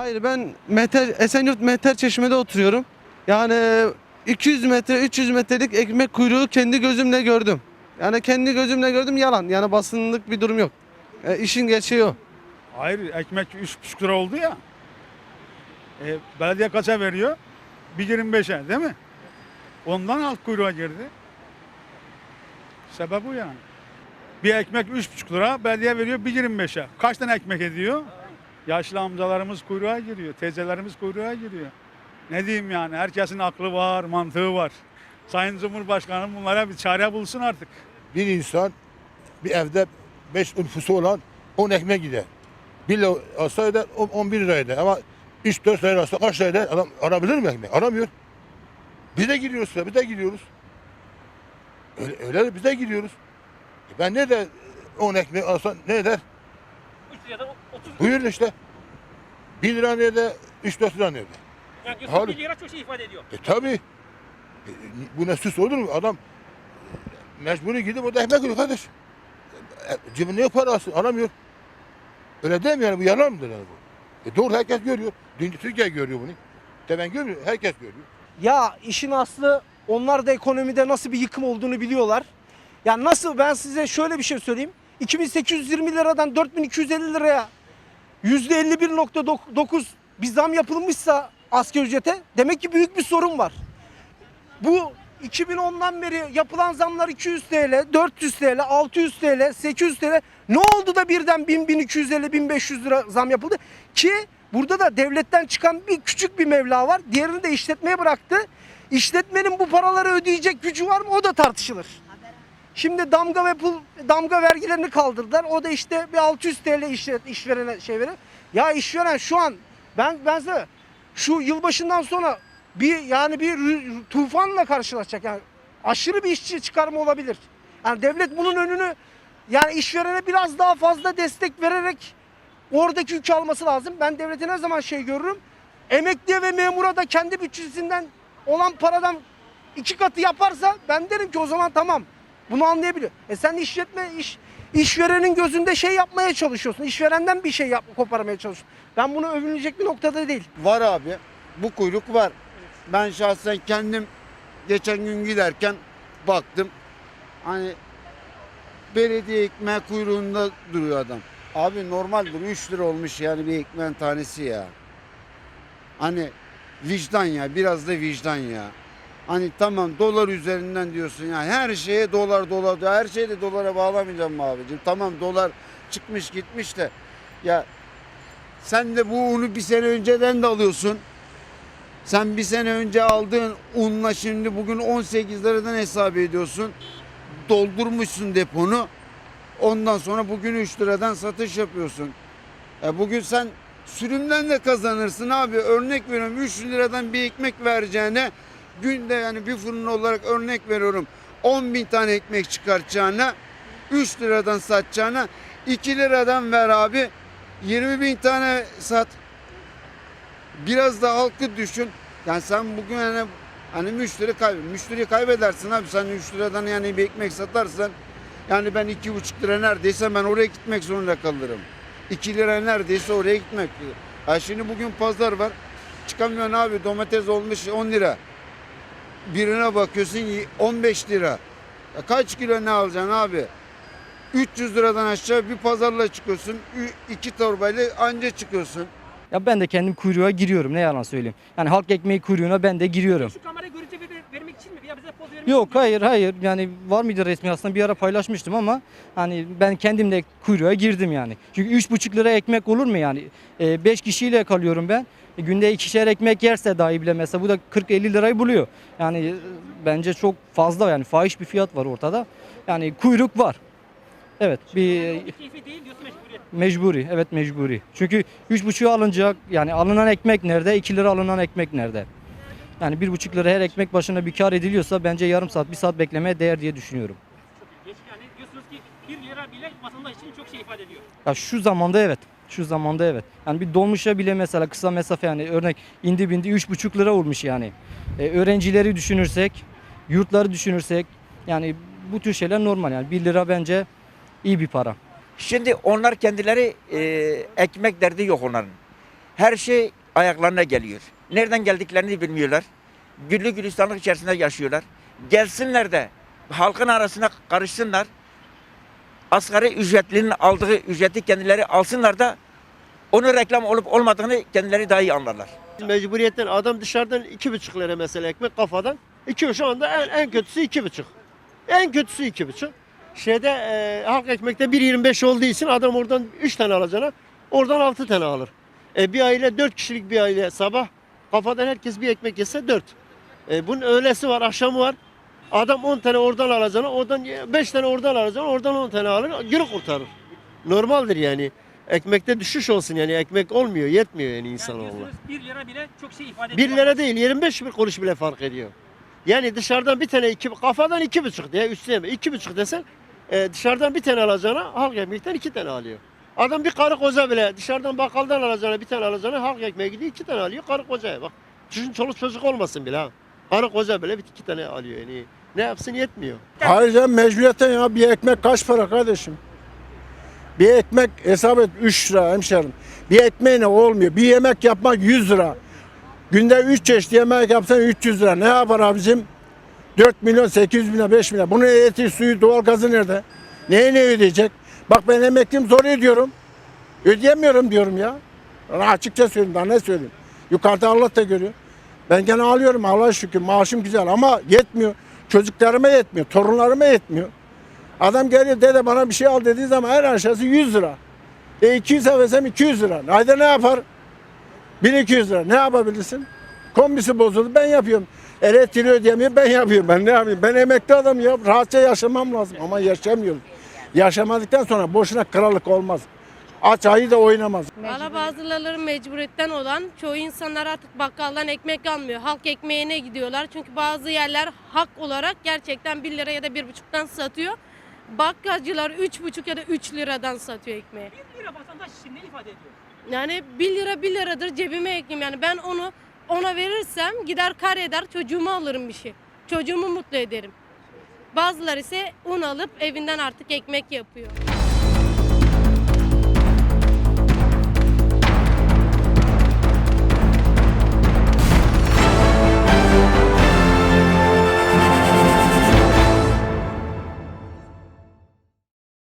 Hayır ben Mehter, Esenyurt Mehter Çeşme'de oturuyorum. Yani 200 metre 300 metrelik ekmek kuyruğu kendi gözümle gördüm. Yani kendi gözümle gördüm yalan. Yani basınlık bir durum yok. E, işin gerçeği o. Hayır ekmek 3,5 lira oldu ya. E, belediye kaça veriyor? 1.25'e değil mi? Ondan alt kuyruğa girdi. Sebep bu yani. Bir ekmek 3,5 lira, belediye veriyor 1.25'e. Kaç tane ekmek ediyor? Yaşlı amcalarımız kuyruğa giriyor, teyzelerimiz kuyruğa giriyor. Ne diyeyim yani, herkesin aklı var, mantığı var. Sayın Cumhurbaşkanım bunlara bir çare bulsun artık. Bir insan bir evde 5 nüfusu olan 10 ekmek gider. 1 lira alsa eder 10 11 lira eder. Ama 3-4 lira alsa kaç lira eder? Adam arabilir mi ekmek? Aramıyor. Biz de giriyoruz sıra, biz de giriyoruz. Öyle, öyle biz de giriyoruz. E ben ne de 10 ekmek alsa ne eder? 3 liradan 30 Buyurun işte. 1 lira nerede? 3-4 lira nerede? yani diyorsun Hayır. 1 lira çok şey ifade ediyor. E tabi. E, bu ne süs olur mu? Adam e, mecburi gidip orada ekmek yiyor kardeş. E, cebinde yok parası alamıyor. Öyle değil mi yani bu yalan mıdır yani bu? E doğru herkes görüyor. Dünya Türkiye görüyor bunu. De ben görmüyorum. Herkes görüyor. Ya işin aslı onlar da ekonomide nasıl bir yıkım olduğunu biliyorlar. Ya nasıl ben size şöyle bir şey söyleyeyim. 2820 liradan 4250 liraya %51.9 bir zam yapılmışsa asgari ücrete demek ki büyük bir sorun var. Bu 2010'dan beri yapılan zamlar 200 TL, 400 TL, 600 TL, 800 TL. Ne oldu da birden 1000, 1250, 1500 lira zam yapıldı? Ki burada da devletten çıkan bir küçük bir meblağ var. Diğerini de işletmeye bıraktı. İşletmenin bu paraları ödeyecek gücü var mı? O da tartışılır. Şimdi damga ve pul damga vergilerini kaldırdılar. O da işte bir 600 TL işlet, işverene şey verir. Ya işveren şu an ben ben size şu yılbaşından sonra bir yani bir tufanla karşılaşacak. Yani aşırı bir işçi çıkarma olabilir. Yani devlet bunun önünü yani işverene biraz daha fazla destek vererek oradaki yükü alması lazım. Ben devletin her zaman şey görürüm. Emekliye ve memura da kendi bütçesinden olan paradan iki katı yaparsa ben derim ki o zaman tamam. Bunu anlayabiliyor. E sen işletme iş işverenin gözünde şey yapmaya çalışıyorsun. İşverenden bir şey yap, koparmaya çalışıyorsun. Ben bunu övünecek bir noktada değil. Var abi. Bu kuyruk var. Ben şahsen kendim geçen gün giderken baktım. Hani belediye ekmeği kuyruğunda duruyor adam. Abi normaldir 3 lira olmuş yani bir ekmeğin tanesi ya. Hani vicdan ya biraz da vicdan ya. Hani tamam dolar üzerinden diyorsun ya her şeye dolar dolar her şeyi de dolara bağlamayacağım abicim? Tamam dolar çıkmış gitmiş de ya sen de bu unu bir sene önceden de alıyorsun. Sen bir sene önce aldığın unla şimdi bugün 18 liradan hesap ediyorsun. Doldurmuşsun deponu. Ondan sonra bugün 3 liradan satış yapıyorsun. E bugün sen sürümden de kazanırsın abi. Örnek veriyorum 3 liradan bir ekmek vereceğine günde yani bir fırın olarak örnek veriyorum 10 bin tane ekmek çıkartacağına 3 liradan satacağına 2 liradan ver abi 20 bin tane sat. Biraz da halkı düşün. Yani sen bugün hani, hani müşteri kaybet. Müşteriyi kaybedersin abi. Sen 3 liradan yani bir ekmek satarsan yani ben 2,5 lira neredeyse ben oraya gitmek zorunda kalırım. 2 lira neredeyse oraya gitmek. Ha şimdi bugün pazar var. Çıkamıyorsun abi domates olmuş 10 lira. Birine bakıyorsun 15 lira. Ya kaç kilo ne alacaksın abi? 300 liradan aşağı bir pazarla çıkıyorsun. iki torbayla anca çıkıyorsun. Ya ben de kendim kuyruğa giriyorum ne yalan söyleyeyim. Yani halk ekmeği kuyruğuna ben de giriyorum. Şu kamerayı görüntü ver- vermek için mi? Ya bize poz vermek Yok için mi? hayır hayır yani var mıydı resmi aslında bir ara paylaşmıştım ama hani ben kendim de kuyruğa girdim yani. Çünkü üç buçuk lira ekmek olur mu yani? 5 kişiyle kalıyorum ben. E, günde ikişer ekmek yerse dahi bile mesela bu da 40-50 lirayı buluyor. Yani e, bence çok fazla yani fahiş bir fiyat var ortada. Yani kuyruk var. Evet bir Keyfi değil diyorsun mecburiyet. Mecburi, evet mecburi. Çünkü üç buçuğu alınacak, yani alınan ekmek nerede, 2 lira alınan ekmek nerede? Yani bir buçuk lira her ekmek başına bir kar ediliyorsa bence yarım saat, bir saat beklemeye değer diye düşünüyorum. Çok geç yani diyorsunuz ki 1 lira bile vatandaş için çok şey ifade ediyor. Ya şu zamanda evet, şu zamanda evet. Yani bir dolmuşa bile mesela kısa mesafe yani örnek indi bindi üç buçuk lira olmuş yani. Ee, öğrencileri düşünürsek, yurtları düşünürsek yani bu tür şeyler normal yani 1 lira bence iyi bir para. Şimdi onlar kendileri e, ekmek derdi yok onların. Her şey ayaklarına geliyor. Nereden geldiklerini bilmiyorlar. Güllü gülistanlık içerisinde yaşıyorlar. Gelsinler de halkın arasına karışsınlar. Asgari ücretlinin aldığı ücreti kendileri alsınlar da onun reklam olup olmadığını kendileri daha iyi anlarlar. Mecburiyetten adam dışarıdan iki buçuk lira mesela ekmek kafadan. iki şu anda en, en kötüsü iki buçuk. En kötüsü iki buçuk. Şeyde e, halk ekmekte 1.25 olduğu için adam oradan 3 tane alacağına oradan 6 tane alır. E, bir aile 4 kişilik bir aile sabah kafadan herkes bir ekmek yese 4. E, bunun öğlesi var akşamı var. Adam 10 tane oradan alacağına oradan 5 tane oradan alacağına oradan 10 tane alır günü kurtarır. Normaldir yani. Ekmekte düşüş olsun yani ekmek olmuyor yetmiyor yani Yani insanoğlu. diyorsunuz 1 lira bile çok şey ifade ediyor. 1 lira değil 25 bir kuruş bile fark ediyor. Yani dışarıdan bir tane iki, kafadan iki buçuk diye üstüne iki buçuk desen e, dışarıdan bir tane alacağına halk ekmekten iki tane alıyor. Adam bir karı koca bile dışarıdan bakkaldan alacağına bir tane alacağına halk ekmeğe gidiyor iki tane alıyor karı kocaya bak. Düşün çoluk çocuk olmasın bile ha. Karı koca bile bir iki tane alıyor yani. Ne yapsın yetmiyor. Canım mecburiyetten ya bir ekmek kaç para kardeşim? Bir ekmek hesap et 3 lira hemşerim. Bir ekmeğine olmuyor. Bir yemek yapmak 100 lira. Günde 3 çeşit yemek yapsan 300 lira. Ne yapar abicim? 4 milyon 800 milyon 5 milyon. Bunun eti suyu doğalgazı nerede? Neye ne ödeyecek? Bak ben emekliyim zor ödüyorum. Ödeyemiyorum diyorum ya. Sana açıkça söyleyeyim daha ne söyleyeyim. Yukarıda Allah da görüyor. Ben gene alıyorum Allah'a şükür maaşım güzel ama yetmiyor. Çocuklarıma yetmiyor, torunlarıma yetmiyor. Adam geliyor dede bana bir şey al dediği zaman her aşağısı 100 lira. E 200 versem 200 lira. Haydi ne yapar? 1200 lira. Ne yapabilirsin? Kombisi bozuldu ben yapıyorum. Elektriği ödeyemiyor ben yapıyorum. Ben ne yapayım? Ben emekli adamım ya. Rahatça yaşamam lazım ama yaşamıyorum. Yaşamadıktan sonra boşuna krallık olmaz. Aç ayı da oynamaz. Valla bazıları mecburiyetten olan çoğu insanlar artık bakkaldan ekmek almıyor. Halk ekmeğine gidiyorlar. Çünkü bazı yerler hak olarak gerçekten 1 lira ya da 1,5'tan satıyor. Bakkalcılar 3,5 ya da 3 liradan satıyor ekmeği. 1 lira vatandaş için ne ifade ediyor? Yani 1 lira 1 liradır cebime ekleyeyim. Yani ben onu ona verirsem gider kar eder çocuğuma alırım bir şey. Çocuğumu mutlu ederim. Bazıları ise un alıp evinden artık ekmek yapıyor.